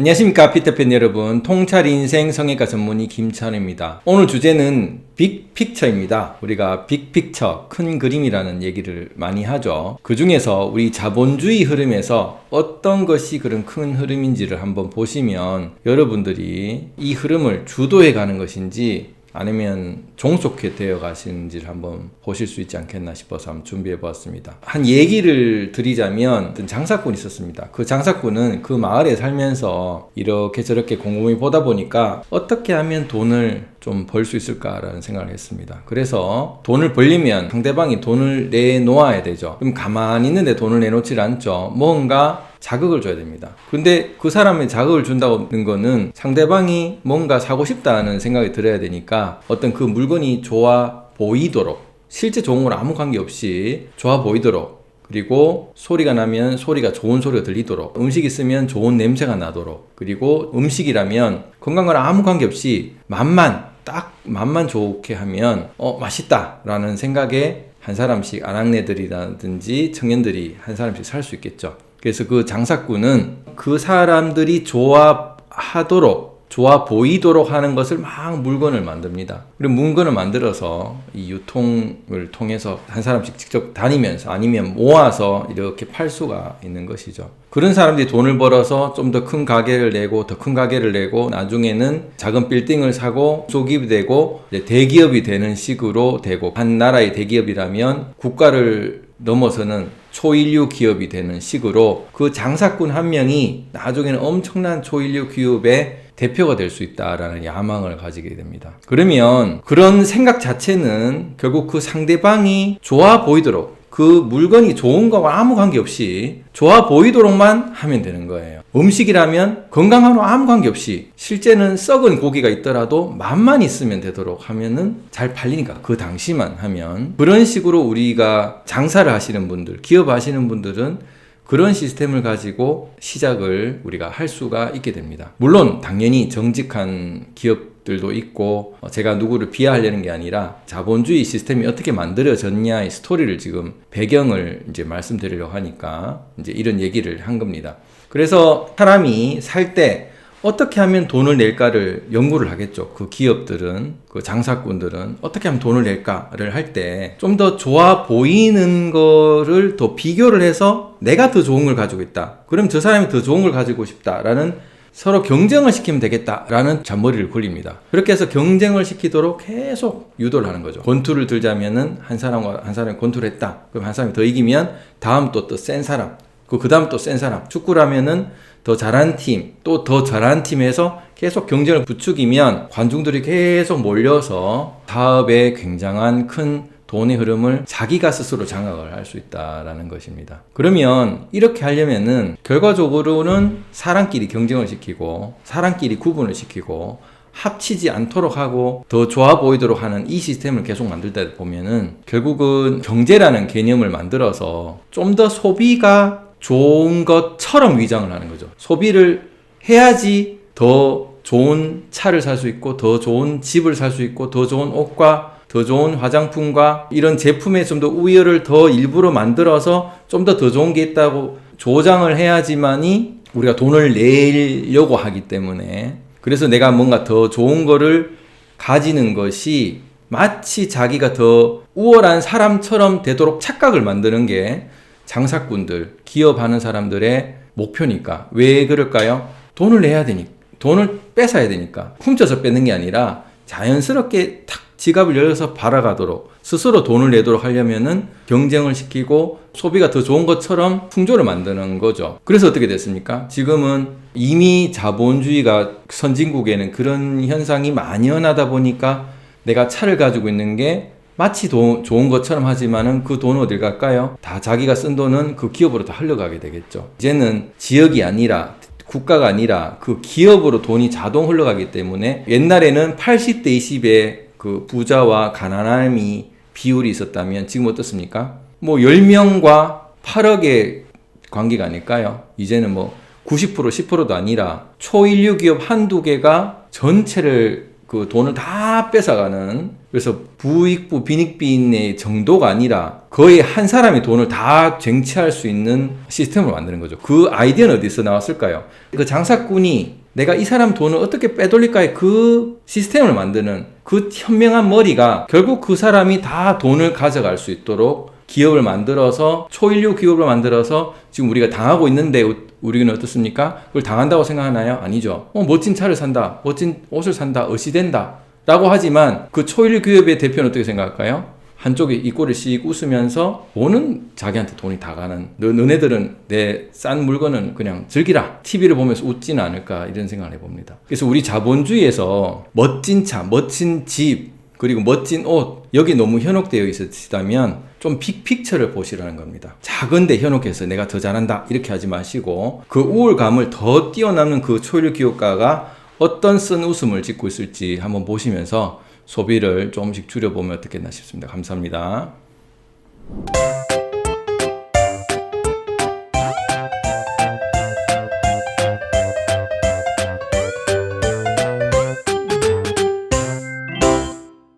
안녕하십니까 피터팬 여러분. 통찰 인생 성형외과 전문의 김찬우입니다. 오늘 주제는 빅픽처입니다. 우리가 빅픽처 큰 그림이라는 얘기를 많이 하죠. 그 중에서 우리 자본주의 흐름에서 어떤 것이 그런 큰 흐름인지를 한번 보시면 여러분들이 이 흐름을 주도해 가는 것인지 아니면 종속해 되어 가시는지를 한번 보실 수 있지 않겠나 싶어서 한번 준비해 보았습니다. 한 얘기를 드리자면 장사꾼이 있었습니다. 그 장사꾼은 그 마을에 살면서 이렇게 저렇게 곰곰이 보다 보니까 어떻게 하면 돈을 좀 벌 수 있을까라는 생각을 했습니다. 그래서 돈을 벌리면 상대방이 돈을 내놓아야 되죠. 그럼 가만히 있는데 돈을 내놓질 않죠. 뭔가 자극을 줘야 됩니다. 근데 그 사람의 자극을 준다는 거는 상대방이 뭔가 사고 싶다는 생각이 들어야 되니까 어떤 그 물건이 좋아 보이도록 실제 좋은 건 아무 관계 없이 좋아 보이도록 그리고 소리가 나면 소리가 좋은 소리가 들리도록 음식 있으면 좋은 냄새가 나도록 그리고 음식이라면 건강과 아무 관계 없이 맛만 딱 맛만 좋게 하면 어 맛있다 라는 생각에 한 사람씩 아낙네들이라든지 청년들이 한 사람씩 살 수 있겠죠. 그래서 그 장사꾼은 그 사람들이 좋아하도록 좋아 보이도록 하는 것을 막 물건을 만듭니다. 그리고 물건을 만들어서 이 유통을 통해서 한 사람씩 직접 다니면서 아니면 모아서 이렇게 팔 수가 있는 것이죠. 그런 사람들이 돈을 벌어서 좀 더 큰 가게를 내고 더 큰 가게를 내고 나중에는 작은 빌딩을 사고 소기업이 되고 대기업이 되는 식으로 되고 한 나라의 대기업이라면 국가를 넘어서는 초인류 기업이 되는 식으로 그 장사꾼 한 명이 나중에는 엄청난 초인류 기업의 대표가 될 수 있다라는 야망을 가지게 됩니다. 그러면 그런 생각 자체는 결국 그 상대방이 좋아 보이도록 그 물건이 좋은 거와 아무 관계없이 좋아 보이도록만 하면 되는 거예요. 음식이라면 건강하고 아무 관계없이 실제는 썩은 고기가 있더라도 맛만 있으면 되도록 하면은 잘 팔리니까 그 당시만 하면 그런 식으로 우리가 장사를 하시는 분들, 기업 하시는 분들은 그런 시스템을 가지고 시작을 우리가 할 수가 있게 됩니다. 물론 당연히 정직한 기업 들도 있고 어, 제가 누구를 비하하려는 게 아니라 자본주의 시스템이 어떻게 만들어졌냐의 스토리를 지금 배경을 이제 말씀드리려고 하니까 이제 이런 얘기를 한 겁니다. 그래서 사람이 살 때 어떻게 하면 돈을 낼까를 연구를 하겠죠. 그 기업들은, 그 장사꾼들은 어떻게 하면 돈을 낼까를 할 때 좀 더 좋아 보이는 거를 더 비교를 해서 내가 더 좋은 걸 가지고 있다. 그럼 저 사람이 더 좋은 걸 가지고 싶다라는 서로 경쟁을 시키면 되겠다라는 잔머리를 굴립니다. 그렇게 해서 경쟁을 시키도록 계속 유도를 하는 거죠. 권투를 들자면은 한 사람과 한 사람이 권투를 했다. 그럼 한 사람이 더 이기면 다음 또 또 센 사람, 그 다음 또 센 사람. 축구라면은 더 잘한 팀, 또 더 잘한 팀에서 계속 경쟁을 부추기면 관중들이 계속 몰려서 사업에 굉장한 큰 돈의 흐름을 자기가 스스로 장악을 할 수 있다라는 것입니다. 그러면 이렇게 하려면은 결과적으로는 사람끼리 경쟁을 시키고 사람끼리 구분을 시키고 합치지 않도록 하고 더 좋아 보이도록 하는 이 시스템을 계속 만들다 보면은 결국은 경제라는 개념을 만들어서 좀 더 소비가 좋은 것처럼 위장을 하는 거죠. 소비를 해야지 더 좋은 차를 살 수 있고, 더 좋은 집을 살 수 있고, 더 좋은 옷과 더 좋은 화장품과 이런 제품에 좀 더 우열을 더 일부러 만들어서 좀더더 좋은 게 있다고 조장을 해야지만이 우리가 돈을 내려고 하기 때문에 그래서 내가 뭔가 더 좋은 거를 가지는 것이 마치 자기가 더 우월한 사람처럼 되도록 착각을 만드는 게 장사꾼들, 기업하는 사람들의 목표니까. 왜 그럴까요? 돈을 내야 되니까. 돈을 뺏어야 되니까. 훔쳐서 뺏는 게 아니라 자연스럽게 탁 지갑을 열어서 팔아가도록 스스로 돈을 내도록 하려면은 경쟁을 시키고 소비가 더 좋은 것처럼 풍조를 만드는 거죠. 그래서 어떻게 됐습니까? 지금은 이미 자본주의가 선진국에는 그런 현상이 만연하다 보니까 내가 차를 가지고 있는 게 마치 도, 좋은 것처럼 하지만은 그 돈은 어딜 갈까요? 다 자기가 쓴 돈은 그 기업으로 다 흘러가게 되겠죠. 이제는 지역이 아니라 국가가 아니라 그 기업으로 돈이 자동 흘러가기 때문에 옛날에는 80대 20의 그 부자와 가난함이 비율이 있었다면 지금 어떻습니까? 뭐 10명과 8억의 관계가 아닐까요? 이제는 뭐 90% 10%도 아니라 초인류 기업 한두 개가 전체를 그 돈을 다 뺏어가는 그래서 부익부 빈익빈의 정도가 아니라 거의 한 사람이 돈을 다 쟁취할 수 있는 시스템을 만드는 거죠. 그 아이디어는 어디서 나왔을까요? 그 장사꾼이 내가 이 사람 돈을 어떻게 빼돌릴까의 그 시스템을 만드는 그 현명한 머리가 결국 그 사람이 다 돈을 가져갈 수 있도록 기업을 만들어서 초인류 기업을 만들어서 지금 우리가 당하고 있는데 우- 우리는 어떻습니까? 그걸 당한다고 생각하나요? 아니죠. 어, 멋진 차를 산다, 멋진 옷을 산다, 어시된다. 라고 하지만 그 초인류 기업의 대표는 어떻게 생각할까요? 한쪽에 입꼬리를 씩 웃으면서 돈은 자기한테 돈이 다 가는 너, 너네들은 내 싼 물건은 그냥 즐기라 TV를 보면서 웃지는 않을까 이런 생각을 해봅니다 그래서 우리 자본주의에서 멋진 차 멋진 집 그리고 멋진 옷 여기 너무 현혹되어 있으시다면 좀 빅픽처를 보시라는 겁니다 작은데 현혹해서 내가 더 잘한다 이렇게 하지 마시고 그 우월감을 더 뛰어넘는 그 초일 기업가가 어떤 쓴 웃음을 짓고 있을지 한번 보시면서 소비를 조금씩 줄여보면 어떻겠나 싶습니다. 감사합니다.